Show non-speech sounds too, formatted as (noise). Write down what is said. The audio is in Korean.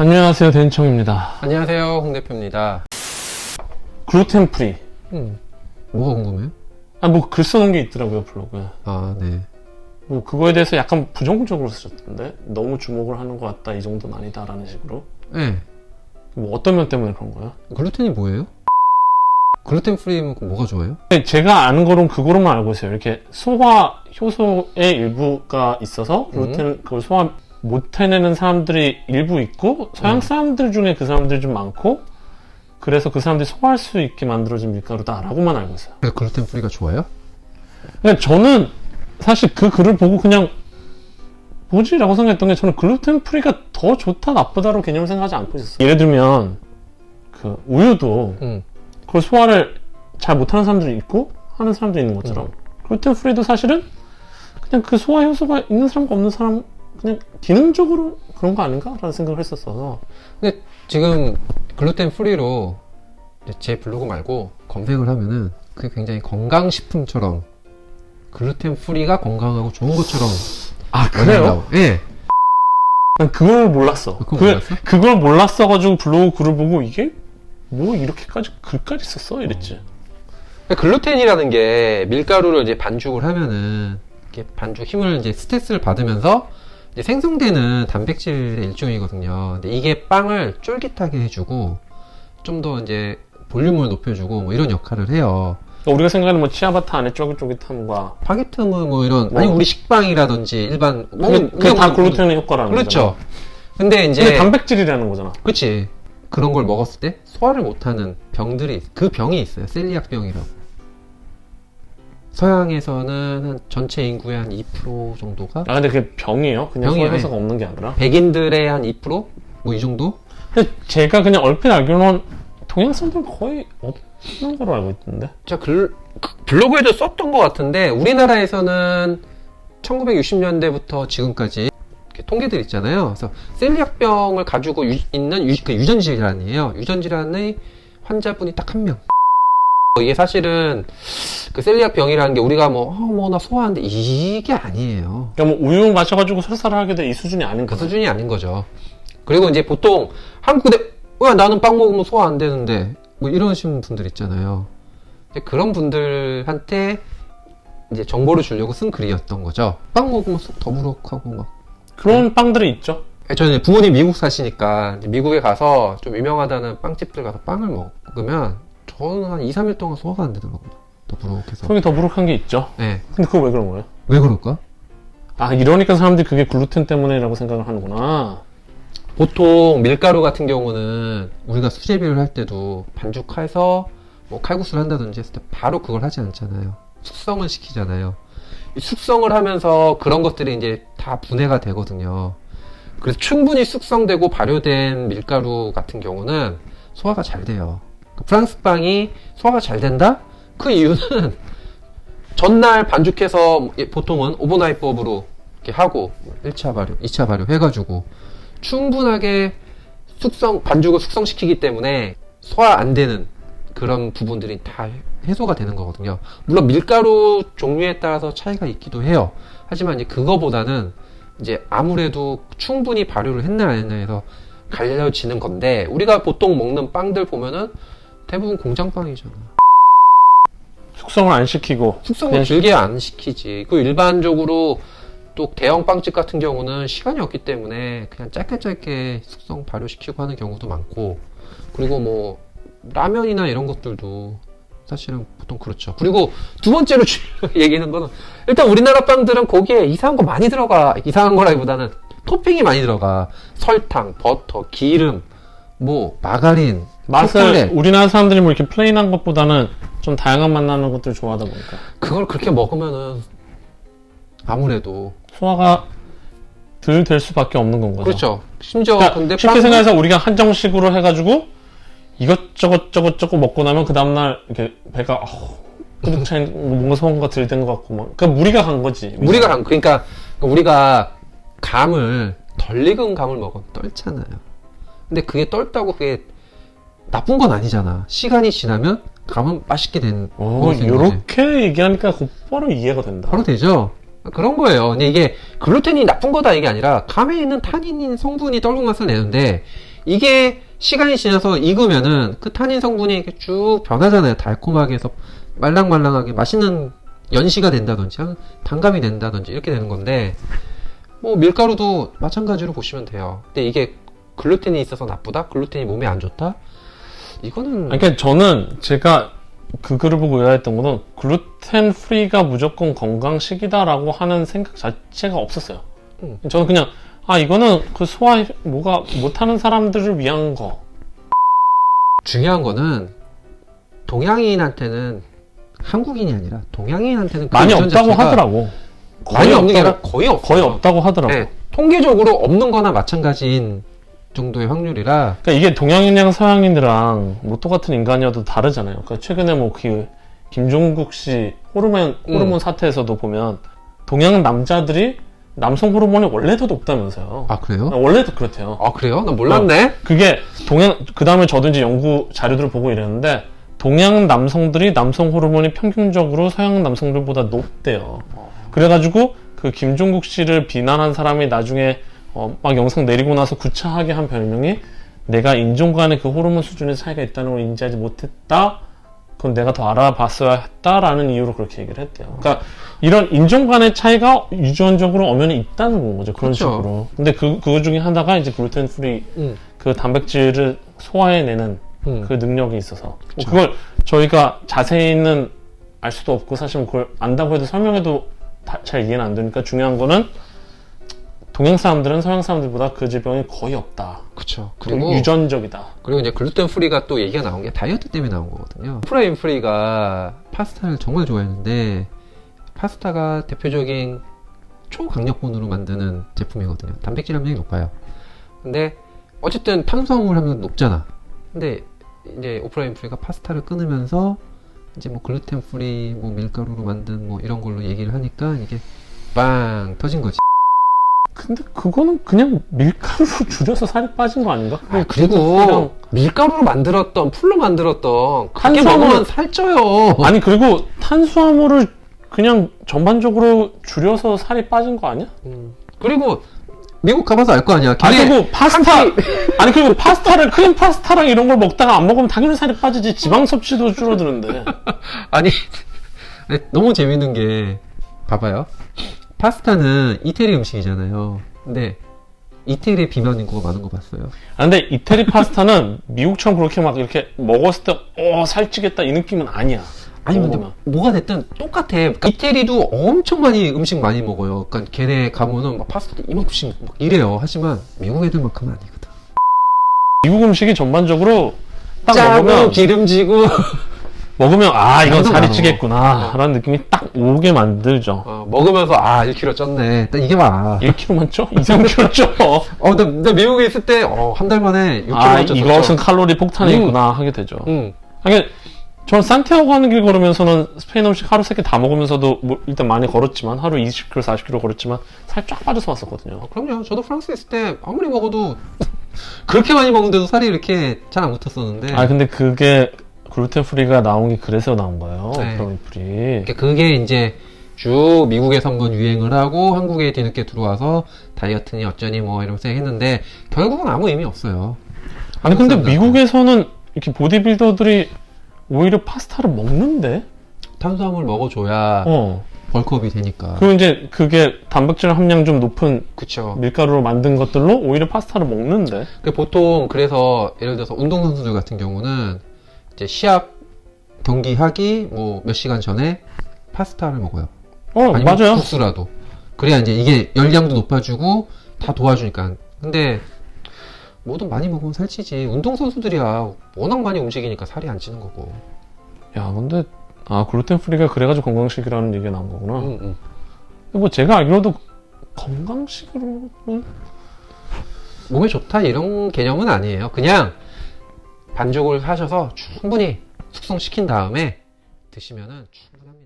안녕하세요 댄청입니다 안녕하세요, 홍 대표입니다. 글루텐 프리 음, 뭐가 궁금해요? 아뭐 글 써놓은 게 있더라고요 블로그에 아, 네. 뭐 그거에 대해서 약간 부정적으로 쓰셨던데 너무 주목을 하는 것 같다 이 정도는 아니다라는 식으로 네. 뭐 어떤 면 때문에 그런 거예요? 글루텐이 뭐예요? 글루텐 프리면 그럼 뭐가 좋아요? 근데 제가 아는 거로는 그거로만 알고 있어요 이렇게 소화 효소의 일부가 있어서 글루텐 그걸 소화 못 해내는 사람들이 일부 있고 서양 음. 사람들 중에 그 사람들이 좀 많고 그래서 그 사람들이 소화할 수 있게 만들어진 밀가루다라고만 알고 있어요 그래서 글루텐 프리가 좋아요? 그러니까 저는 사실 그 글을 보고 그냥 뭐지라고 생각했던 게 저는 글루텐 프리가 더 좋다 나쁘다로 개념을 생각하지 않고 있었어요. 예를 들면 그 우유도 음. 그걸 소화를 잘 못하는 사람들이 있고 하는 사람도 있는 것처럼 글루텐 프리도 사실은 그냥 그 소화 효소가 있는 사람과 없는 사람 그냥 기능적으로 그런 거 아닌가 라는 생각을 했었어서 근데 지금 글루텐 프리로 제 블로그 말고 검색을 하면은 그게 굉장히 건강식품처럼 글루텐 프리가 건강하고 좋은 것처럼 아 나온다고. 예. 난 그걸 몰랐어. 그걸 그- 몰랐어? 그걸 몰랐어가지고 블로그 글을 보고 이게 뭐 이렇게까지 글까지 썼어 이랬지. 글루텐이라는 게 밀가루를 이제 반죽을 하면은 이렇게 반죽 힘을 이제 스트레스를 받으면서 생성되는 단백질의 일종이거든요. 근데 이게 빵을 쫄깃하게 해주고 좀 더 이제 볼륨을 높여주고 뭐 이런 역할을 해요. 그러니까 우리가 생각하는 뭐 치아바타 안에 쫄깃쫄깃함과 파게트는 뭐 이런 뭐. 아니 우리 식빵이라든지 일반 그게, 그게 다 뭐- 글루텐의 효과라는 그렇죠. 근데 거잖아. 이제 근데 단백질이라는 거잖아. 그치 그런 걸 먹었을 때 소화를 못하는 병들이 있- 그 병이 있어요. 셀리악 병이라고. 서양에서는 한 전체 인구의 한 2% 정도가 아 근데 그게 병이에요? 그냥 병이에요, 소화 효소가 없는 게 아니라? 백인들의 한 2%? 뭐 이 정도? 근데 제가 그냥 얼핏 알기로는 동양 사람들은 거의 없는 걸로 알고 있던데. 제가 글, 그 블로그에도 썼던 것 같은데 우리나라에서는 1960년대부터 지금까지 이렇게 통계들 있잖아요. 그래서 셀리악병을 가지고 유- 있는 유, 그 유전 질환이에요. 유전 질환의 환자분이 딱 한 명. 이게 사실은 그 셀리악 병이라는 게 우리가 뭐, 어, 뭐, 나 소화하는데 이게 아니에요. 그러니까 뭐 우유 마셔가지고 설사를 하게 돼 이 수준이 아닌 그 거죠. 수준이 아닌 거죠. 그리고 이제 보통 한국에 왜 나는 빵 먹으면 소화 안 되는데 뭐 이러시는 분들 있잖아요. 그런 분들한테 이제 정보를 주려고 쓴 글이었던 거죠. 빵 먹으면 속 더부룩하고 막. 그런 빵들이 있죠. 저는 부모님 미국 사시니까 이제 미국에 가서 좀 유명하다는 빵집들 가서 빵을 먹으면 저는 한 2, 3일 동안 소화가 안 되더라고요. 더 부룩해서. 속이 더부룩한 게 있죠. 네. 근데 그거 왜 그런 거예요? 왜 그럴까? 아 이러니까 사람들이 그게 글루텐 때문에라고 생각을 하는구나. 보통 밀가루 같은 경우는 우리가 수제비를 할 때도 반죽해서 뭐 칼국수를 한다든지 했을 때 바로 그걸 하지 않잖아요. 숙성을 시키잖아요. 이 숙성을 하면서 그런 것들이 이제 다 분해가 되거든요. 그래서 충분히 숙성되고 발효된 밀가루 같은 경우는 소화가 잘 돼요. 그 프랑스 빵이 소화가 잘 된다? 그 이유는 (laughs) 전날 반죽해서 보통은 오버나이트법으로 이렇게 하고 1차 발효, 2차 발효 해가지고 충분하게 숙성 반죽을 숙성시키기 때문에 소화 안 되는 그런 부분들이 다 해소가 되는 거거든요. 물론 밀가루 종류에 따라서 차이가 있기도 해요. 하지만 이제 그거보다는 이제 아무래도 충분히 발효를 했나 안 했나 해서 갈려지는 건데 우리가 보통 먹는 빵들 보면은 대부분 공장빵이잖아. 숙성을 안 시키고 숙성을 그냥 길게 안 시키지. 그 일반적으로 또 대형 빵집 같은 경우는 시간이 없기 때문에 그냥 짧게 짧게 숙성 발효시키고 하는 경우도 많고 그리고 뭐 라면이나 이런 것들도 사실은 보통 그렇죠. 그리고 두 번째로 주- (laughs) 얘기하는 거는 일단 우리나라 빵들은 거기에 이상한 거 많이 들어가. 이상한 거라기보다는 토핑이 많이 들어가. 설탕, 버터, 기름, 뭐 마가린, 맛을 초콜릿. 우리나라 사람들이 뭐 이렇게 플레인한 것보다는 좀 다양한 맛 나는 것들 좋아하다 보니까 그걸 그렇게 먹으면은 아무래도 소화가 덜 될 수밖에 없는 건 거죠. 그렇죠. 심지어 그러니까 근데 쉽게 빵은- 생각해서 우리가 한정식으로 해가지고 이것저것 저것 저것 먹고 나면 그 다음날 이렇게 배가 어우, 끄덕 차인 뭔가 소화가 덜된것 같고 막 그러니까 무리가 간 거지. 우리가 간 그러니까 우리가 감을 덜 익은 감을 먹으면 떨잖아요. 근데 그게 떨다고 그게 나쁜 건 아니잖아. 시간이 지나면 감은 맛있게 된 어, 거지. 요렇게 얘기하니까 곧바로 이해가 된다. 바로 되죠. 그런 거예요. 근데 이게 글루텐이 나쁜 거다 이게 아니라 감에 있는 타닌인 성분이 떨군 맛을 내는데 이게 시간이 지나서 익으면은 그 타닌 성분이 이렇게 쭉 변하잖아요. 달콤하게 해서 말랑말랑하게 맛있는 연시가 된다든지 단감이 된다든지 이렇게 되는 건데 뭐 밀가루도 마찬가지로 보시면 돼요. 근데 이게 글루텐이 있어서 나쁘다? 글루텐이 몸에 안 좋다? 이거는 아니, 그러니까 저는 제가 그 글을 보고 의아했던 거는 글루텐 프리가 무조건 건강식이다라고 하는 생각 자체가 없었어요. 음. 저는 그냥 아 이거는 그 소화 뭐가 못하는 사람들을 위한 거. 중요한 거는 동양인한테는 한국인이 아니라 동양인한테는 그 많이 유전 없다고 자체가 하더라고. 많이 없는 게 아니라 거의 없어요. 거의 없다고 하더라고. 네, 통계적으로 없는 거나 마찬가지인 정도의 확률이라 그러니까 이게 동양인이랑 서양인이랑 뭐 똑같은 인간이어도 다르잖아요. 그러니까 최근에 뭐그 김종국 씨 호르몬 호르몬 음. 사태에서도 보면 동양 남자들이 남성 호르몬이 원래도 높다면서요. 아 그래요? 원래도 그렇대요. 아 그래요? 나 몰랐네. 그게 동양 그 다음에 저도 이제 연구 자료들을 보고 이랬는데 동양 남성들이 남성 호르몬이 평균적으로 서양 남성들보다 높대요. 그래가지고 그 김종국 씨를 비난한 사람이 나중에 어, 막 영상 내리고 나서 구차하게 한 별명이 내가 인종 간의 그 호르몬 수준의 차이가 있다는 걸 인지하지 못했다. 그건 내가 더 알아봤어야 했다라는 이유로 그렇게 얘기를 했대요. 그러니까 이런 인종 간의 차이가 유전적으로 엄연히 있다는 거죠. 그런 그렇죠. 식으로. 근데 그, 그거 중에 하나가 이제 글루텐 프리 음. 그 단백질을 소화해내는 음. 그 능력이 있어서 뭐 그쵸. 그걸 저희가 자세히는 알 수도 없고 사실 그걸 안다고 해도 설명해도 다- 잘 이해는 안 되니까 중요한 거는 동양 사람들은 서양 사람들보다 그 질병이 거의 없다. 그쵸. 그리고 그리고 유전적이다. 그리고 이제 글루텐 프리가 또 얘기가 나온 게 다이어트 때문에 나온 거거든요. 프라임 프리가 파스타를 정말 좋아했는데 파스타가 대표적인 초강력분으로 만드는 제품이거든요. 단백질 함량이 높아요. 근데 어쨌든 탄수화물 함量높잖아. 근데 이제 오프라인 프리가 파스타를 끊으면서 이제 뭐 글루텐 프리, 뭐 밀가루로 만든 뭐 이런 걸로 얘기를 하니까 이게 빵 터진 거지. 근데 그거는 그냥 밀가루로 (laughs) 줄여서 살이 빠진 거 아닌가? 아, 그리고 밀가루로 만들었던 풀로 만들었던 그게 탄수화물- 먹으면 살쪄요. 아니 그리고 탄수화물을 그냥 전반적으로 줄여서 살이 빠진 거 아니야? 음. 그리고 미국 가봐서 알 거 아니야. 아니 걔네 그리고 파스타 (laughs) 아니 그리고 (laughs) 파스타를 크림 파스타랑 이런 걸 먹다가 안 먹으면 당연히 살이 빠지지 지방 섭취도 줄어드는데 아니, 아니, 너무 재밌는 게 봐봐요. 파스타는 이태리 음식이잖아요. 근데 이태리에 비만 인구가 많은 거 봤어요. 아, 근데 이태리 파스타는 미국처럼 그렇게 막 이렇게 먹었을 때 어 살찌겠다 이 느낌은 아니야 아니 근데 먹으면. 뭐가 됐든 똑같아. 그러니까 이태리도 엄청 많이 음식 많이 먹어요. 그러니까 걔네 가면은 막 파스타 이만큼씩 막 이래요. 하지만 미국 애들만큼은 아니거든. 미국 음식이 전반적으로 딱 짜고 먹으면 기름지고 먹으면 아 이건 살이. 찌겠구나 라는 느낌이 딱 오게 만들죠 어, 먹으면서 아 1kg 쪘네. 딱 이게 와. 1kg만 쪄? 2, 3kg 쪄? 어, 나, 나 미국에 있을 때, 어, 한 달 만에 6kg 아 쪘었죠. 이것은 칼로리 폭탄이 음. 있구나 하게 되죠 응. 아니, 저는 산티아고 하는 길 걸으면서는 스페인 음식 하루 세 개 다 먹으면서도 뭐 일단 많이 걸었지만 하루 20km, 40km 걸었지만 살 쫙 빠져서 왔었거든요. 어, 그럼요. 저도 프랑스에 있을 때 아무리 먹어도 (laughs) 그렇게 많이 먹는데도 살이 이렇게 잘 안 붙었었는데. 아 근데 그게 글루텐 프리가 나온 게 그래서 나온 거예요. 네. 프로이 프리. 그러니까 그게 이제 쭉 미국에서 한번 유행을 하고 한국에 뒤늦게 들어와서 다이어트니 어쩌니 뭐 이러면서 했는데 결국은 아무 의미 없어요. 아니 근데 사람들은. 미국에서는 이렇게 보디빌더들이 오히려 파스타를 먹는데? 탄수화물 먹어줘야 어. 벌크업이 되니까. 그리고 이제 그게 단백질 함량 좀 높은 그쵸. 밀가루로 만든 것들로 오히려 파스타를 먹는데? 그 보통 그래서 예를 들어서 운동선수들 같은 경우는 이제 시합 경기 하기 뭐 몇 시간 전에 파스타를 먹어요. 어 아니면 맞아요. 국수라도. 그래야 이제 이게 열량도 높아지고 다 도와주니까. 근데 뭐든 많이 먹으면 살찌지. 운동 선수들이야 워낙 많이 움직이니까 살이 안 찌는 거고. 야 근데 아 글루텐 프리가 그래가지고 건강식이라는 얘기가 나온 거구나. 응, 응. 뭐 제가 알기로도 건강식으로는 몸에 좋다 이런 개념은 아니에요. 그냥 반죽을 하셔서 충분히 숙성시킨 다음에 드시면은 충분합니다.